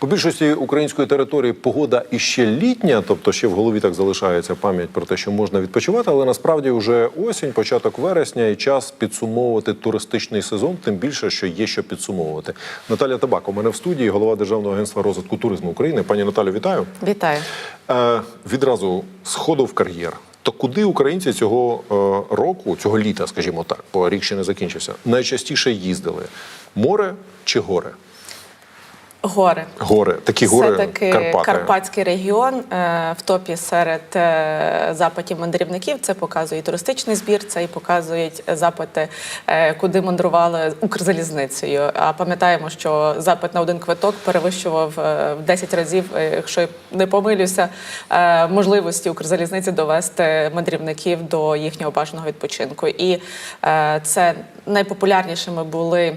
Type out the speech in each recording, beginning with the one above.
По більшості української території погода іще літня, тобто ще в голові так залишається пам'ять про те, що можна відпочивати, але насправді вже осінь, початок вересня і час підсумовувати туристичний сезон, тим більше, що є що підсумовувати. Наталя Табак у мене в студії, голова Державного агентства розвитку туризму України. Пані Наталю, вітаю. Вітаю. Е, відразу сходу в кар'єр. То куди українці цього е, року, цього літа, скажімо так, бо рік ще не закінчився, найчастіше їздили? Море чи гори? Гори. Гори, такі гори Все-таки Карпати. Карпатський регіон е, в топі серед е, запитів мандрівників. Це показує туристичний збір, це і показують запити, е, куди мандрували Укрзалізницею. А пам'ятаємо, що запит на один квиток перевищував е, в 10 разів, е, якщо я не помилюся, е, можливості Укрзалізниці довести мандрівників до їхнього бажаного відпочинку. І е, це найпопулярнішими були.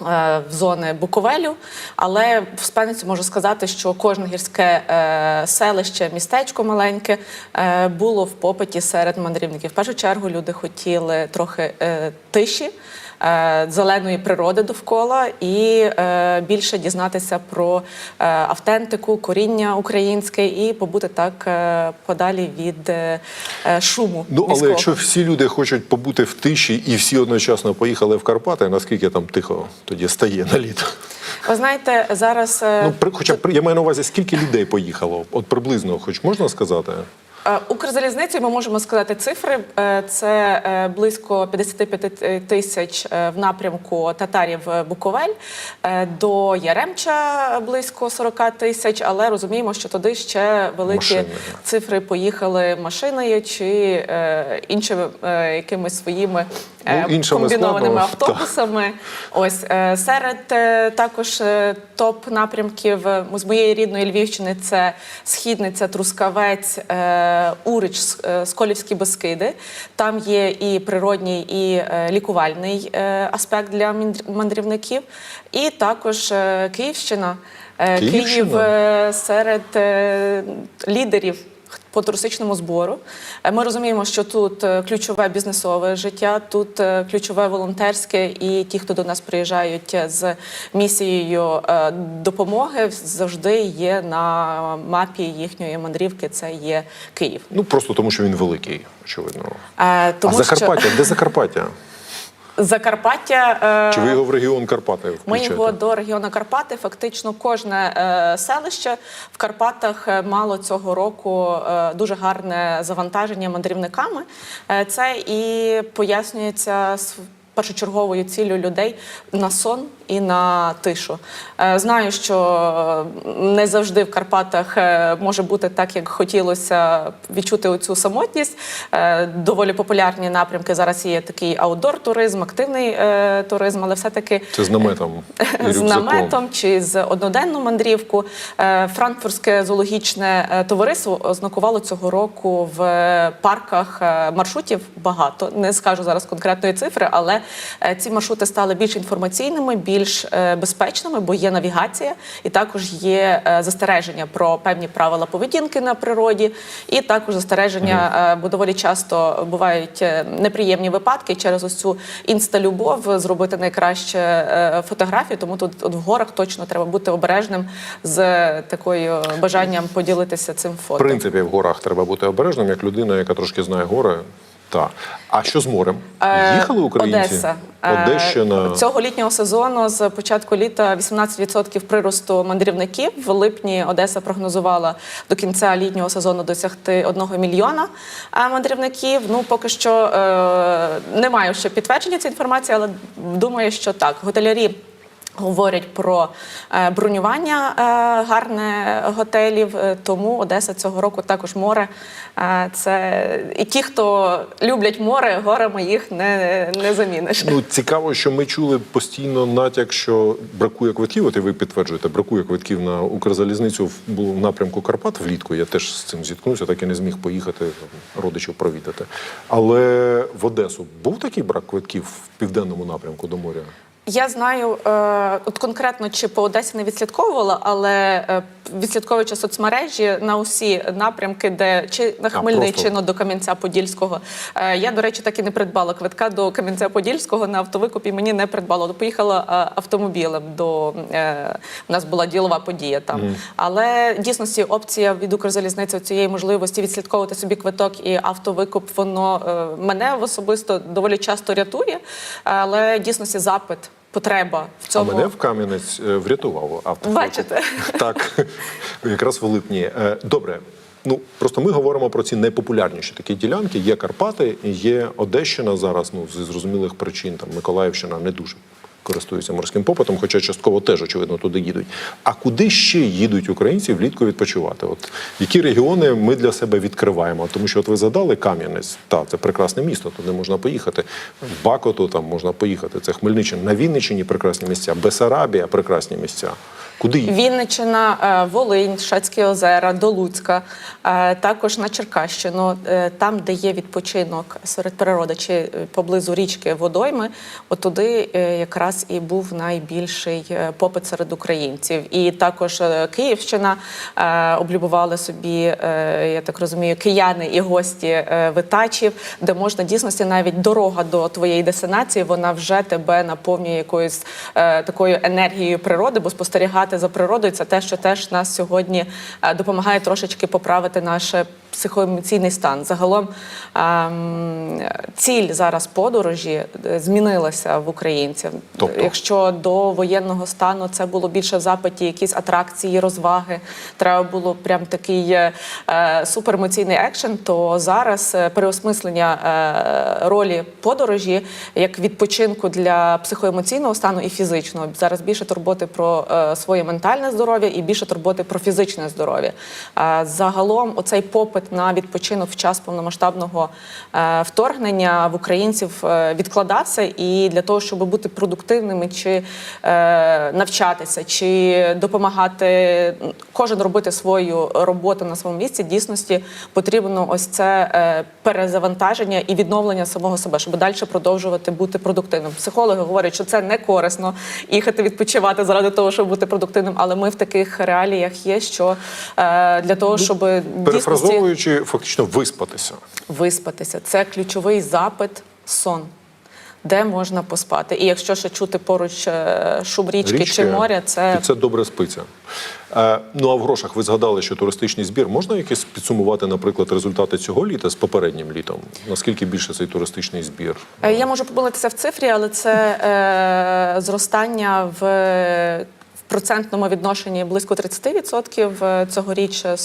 Е, В зони Буковелю, але в спальниці можу сказати, що кожне гірське е, селище, містечко маленьке е, було в попиті серед мандрівників. В першу чергу люди хотіли трохи тиші, зеленої природи довкола і е, більше дізнатися про е, автентику, коріння українське і побути так е, подалі від е, шуму. Ну, але міського. якщо всі люди хочуть побути в тиші і всі одночасно поїхали в Карпати, наскільки там тихо тоді стає на літо? ви знаєте, зараз е, Ну, при, хоча б при- я маю на увазі, скільки людей поїхало? От приблизно, хоч можна сказати? Е, Укрзалізницею ми можемо сказати цифри. Е, Це е, близько 55 тисяч в напрямку татарів Буковель, до Яремча близько 40 тисяч, але розуміємо, що туди ще великі Машини. цифри поїхали машиною чи іншими якимись своїми Ну, комбінованими складно, так. автобусами. Ось е, серед також топ напрямків з моєї рідної Львівщини це Східниця, Трускавець, Урич, С- е, Сколівські Бескиди. Там є і природній, і е, лікувальний е, аспект для мандрівників. І також Київщина. Київщина. Е, Київ е, серед е, лідерів по туристичному збору. Е, Ми розуміємо, що тут е, ключове бізнесове життя, тут е, ключове волонтерське, і ті, хто до нас приїжджають з місією допомоги, завжди є на мапі їхньої мандрівки. Це є Київ. Ну просто тому, що він великий, очевидно. Тому а Закарпаття, де Закарпаття? Закарпаття е, Чи ви його в регіон Карпати Ми його до регіону Карпати. Фактично, кожне е, селище в Карпатах е, мало цього року е, дуже гарне завантаження мандрівниками. Е, це і пояснюється першочерговою ціллю людей на сон і на тишу. Е, Знаю, що не завжди в Карпатах е, може бути так, як хотілося відчути оцю самотність. Е, Доволі популярні напрямки зараз є такий аутдор-туризм, активний е, туризм, але все-таки Це з наметом і з наметом чи з одноденну мандрівку. Франкфуртське зоологічне товариство ознакувало цього року в парках маршрутів багато. Не скажу зараз конкретної цифри, але ці маршрути стали більш інформаційними, більш е, безпечними, бо є навігація, і також є е, застереження про певні правила поведінки на природі, і також застереження, е, бо доволі часто бувають неприємні випадки через ось цю інсталюбов зробити найкраще фотографію. Тому тут от в горах точно треба бути обережним з такою бажанням поділитися цим В фото. принципі, в горах треба бути обережним, як людина, яка трошки знає гори. Та. А що з морем? Е, Їхали українці? Одеса. Е, Одещина. Цього літнього сезону з початку літа 18% приросту мандрівників. В липні Одеса прогнозувала до кінця літнього сезону досягти 1 мільйона е, мандрівників. Ну поки що е, немає ще підтвердження цієї інформації, але думаю, що так. Готелярі. Говорять про е, бронювання е, гарне готелів, е, тому Одеса цього року також море. Це і ті, хто люблять море, горами їх не, не заміниш. Ну, цікаво, що ми чули постійно натяк, що бракує квитків. От і ви підтверджуєте, бракує квитків на Укрзалізницю в, було в напрямку Карпат влітку. Я теж з цим зіткнувся, так і не зміг поїхати родичів провідати. Але в Одесу був такий брак квитків в південному напрямку до моря? Я знаю, е, от конкретно чи по Одесі не відслідковувала, але е, відслідковуючи соцмережі на усі напрямки, де чи на Хмельниччину до Кам'янця-Подільського. Е, я, до речі, так і не придбала квитка до Кам'янця-Подільського на автовикупі. Мені не придбало. Поїхала е, автомобілем до у нас була ділова подія там. Але в дійсності опція від Укрзалізниці цієї можливості відслідковувати собі квиток і автовикуп, воно мене особисто доволі часто рятує. Але дійсності запит. Потреба в А цьому мене в Кам'янець е, врятував автор. Бачите? Так, якраз в липні. Е, Добре. Ну просто ми говоримо про ці найпопулярніші такі ділянки. Є Карпати, є Одещина зараз. Ну з зрозумілих причин там Миколаївщина не дуже користується морським попитом, хоча частково теж очевидно туди їдуть. А куди ще їдуть українці влітку відпочивати? От які регіони ми для себе відкриваємо? Тому що от ви задали Кам'янець, та це прекрасне місто, туди можна поїхати. В Бакоту там можна поїхати. Це Хмельниччина. На Вінниччині прекрасні місця, Бесарабія прекрасні місця. Куди їдуть? Вінниччина, е, Волинь, Шацькі озера, до Луцька, е, також на Черкащину, е, там, де є відпочинок серед природи чи поблизу річки водойми, отуди якраз і був найбільший попит серед українців. І також Київщина облюбували собі, я так розумію, кияни і гості витачів, де можна дійсності навіть дорога до твоєї дестинації, вона вже тебе наповнює якоюсь такою енергією природи, бо спостерігати за природою це те, що теж нас сьогодні е, допомагає трошечки поправити наш психоемоційний стан. Загалом ем, ціль зараз подорожі е, змінилася в українців. Тобто? Якщо до воєнного стану це було більше в запиті, якісь атракції, розваги, треба було прям такий е, е, суперемоційний екшен, то зараз е, переосмислення е, ролі подорожі як відпочинку для психоемоційного стану і фізичного. Зараз більше турботи про е, своє ментальне здоров'я і більше турботи про фізичне здоров'я. Загалом, оцей попит на відпочинок в час повномасштабного е, вторгнення в українців е, відкладався, і для того, щоб бути продуктивними, чи е, навчатися, чи допомагати кожен робити свою роботу на своєму місці, дійсності потрібно ось це перезавантаження і відновлення самого себе, щоб далі продовжувати бути продуктивним. Психологи говорять, що це не корисно їхати відпочивати заради того, щоб бути продуктивним. Але ми в таких реаліях є, що е, для того, щоб дійсності Перефразовуючи, фактично виспатися. виспатися. Це ключовий запит сон. Де можна поспати, і якщо ще чути поруч е, шум річки, чи моря, це і це добре спиться. Е, ну а в грошах ви згадали, що туристичний збір можна якось підсумувати, наприклад, результати цього літа з попереднім літом? Наскільки більше цей туристичний збір? Е, Я можу помилитися в цифрі, але це е, зростання в процентному відношенні близько 30%. Е, Цьогоріч е,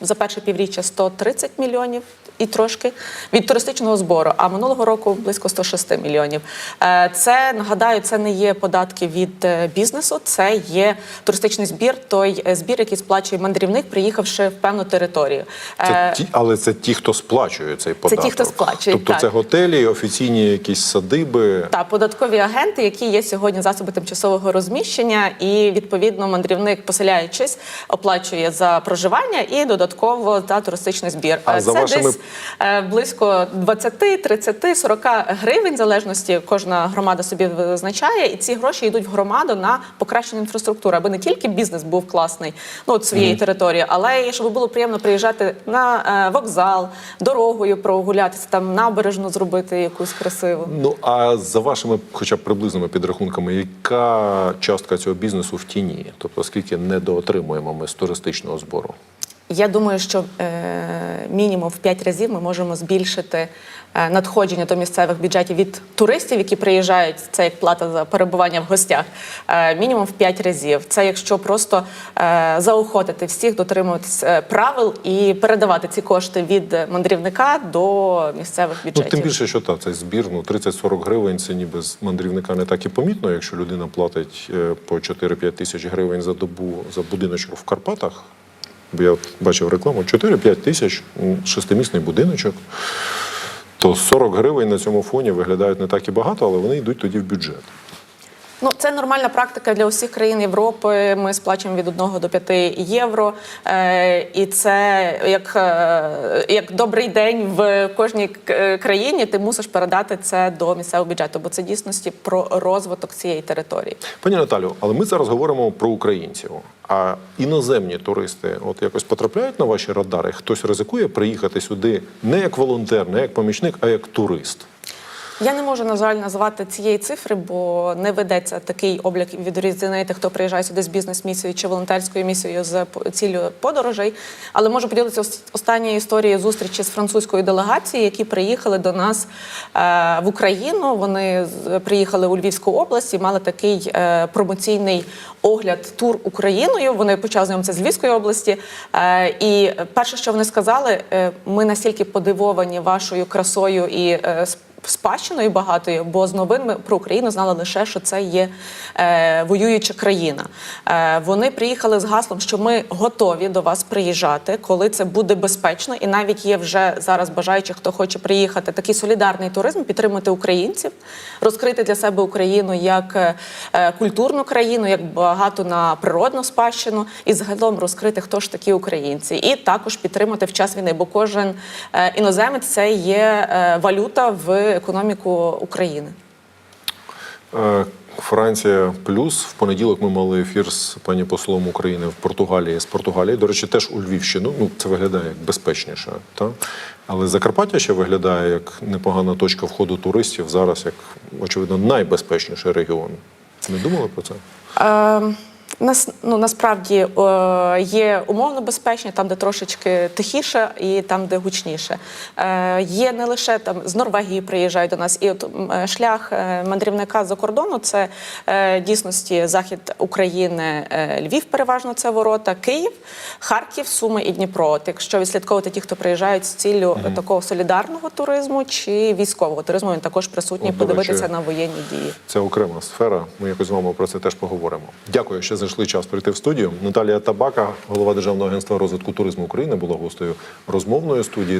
за перше півріччя 130 мільйонів і трошки від туристичного збору, а минулого року близько 106 мільйонів. Е, Це нагадаю, це не є податки від е, бізнесу, це є туристичний збір, той е, збір, який сплачує мандрівник, приїхавши в певну територію. Це ті, але це ті, хто сплачує цей податок. ті, хто сплачує, Тобто так. це готелі, офіційні якісь садиби. Та податкові агенти, які є сьогодні засоби тимчасового розміщення, і відповідно мандрівник, поселяючись, оплачує за проживання і додатково за туристичний збір. А Е, за вашими- десь близько 20, 30, 40 гривень, в залежності кожна громада собі визначає, і ці гроші йдуть в громаду на покращення інфраструктури, аби не тільки бізнес був класний ну от своєї території, але й щоб було приємно приїжджати на е, вокзал, дорогою прогулятися, там набережну зробити якусь красиву. Ну а за вашими, хоча б приблизними підрахунками, яка частка цього бізнесу в тіні? Тобто, скільки недоотримуємо ми з туристичного збору? Я думаю, що е, мінімум в 5 разів ми можемо збільшити е, надходження до місцевих бюджетів від туристів, які приїжджають. Це як плата за перебування в гостях. Е, мінімум в 5 разів. Це якщо просто е, заохотити всіх дотримуватись е, правил і передавати ці кошти від мандрівника до місцевих Ну, бюджетів. тим більше, що та цей збір, ну 30-40 гривень це ніби з мандрівника не так і помітно, якщо людина платить е, по 4-5 тисяч гривень за добу за будиночок в Карпатах. Бо я бачив рекламу 4-5 тисяч, шестимісний будиночок. То 40 гривень на цьому фоні виглядають не так і багато, але вони йдуть тоді в бюджет. Ну, це нормальна практика для усіх країн Європи. Ми сплачуємо від 1 до 5 євро. Е, і це як, е, як добрий день в кожній е, країні. Ти мусиш передати це до місцевого бюджету, бо це дійсності про розвиток цієї території. Пані Наталю, але ми зараз говоримо про українців. А іноземні туристи от якось потрапляють на ваші радари? Хтось ризикує приїхати сюди не як волонтер, не як помічник, а як турист. Я не можу, на жаль, назвати цієї цифри, бо не ведеться такий облік відрізнити, хто приїжджає сюди з бізнес-місією чи волонтерською місією з ціллю подорожей. Але можу поділитися ос- останньою історією зустрічі з французькою делегацією, які приїхали до нас е, в Україну. Вони приїхали у Львівську область і мали такий е, промоційний огляд тур Україною. Вони почали знайомитися з Львівської області. Е, і перше, що вони сказали, ми настільки подивовані вашою красою і спадщиною багатою, бо з новин ми про Україну знали лише, що це є е, воююча країна. Е, вони приїхали з гаслом, що ми готові до вас приїжджати, коли це буде безпечно, і навіть є вже зараз бажаючих, хто хоче приїхати. Такий солідарний туризм, підтримати українців, розкрити для себе Україну як е, е, культурну країну, як багато на природну спадщину, і загалом розкрити, хто ж такі українці, і також підтримати в час війни, бо кожен е, іноземець це є е, валюта в економіку України. Е, Франція плюс в понеділок ми мали ефір з пані послом України в Португалії з Португалії. До речі, теж у Львівщину. Ну це виглядає як безпечніше, та але Закарпаття ще виглядає як непогана точка входу туристів. Зараз як очевидно найбезпечніший регіон. Не думали про це? Е, нас, ну, насправді е, є умовно безпечні, там, де трошечки тихіше, і там, де гучніше. Е, є не лише там з Норвегії приїжджають до нас, і от е, шлях е, мандрівника за кордону це е, дійсності захід України, е, Львів, переважно це ворота, Київ, Харків, Суми і Дніпро. От якщо відслідковувати ті, хто приїжджають з ціллю е, такого солідарного туризму чи військового туризму, він також присутній подивитися на воєнні дії. Це окрема сфера. Ми якось з вами про це теж поговоримо. Дякую, що знайшли час прийти в студію. Наталія Табака, голова Державного агентства розвитку туризму України, була гостею розмовної студії.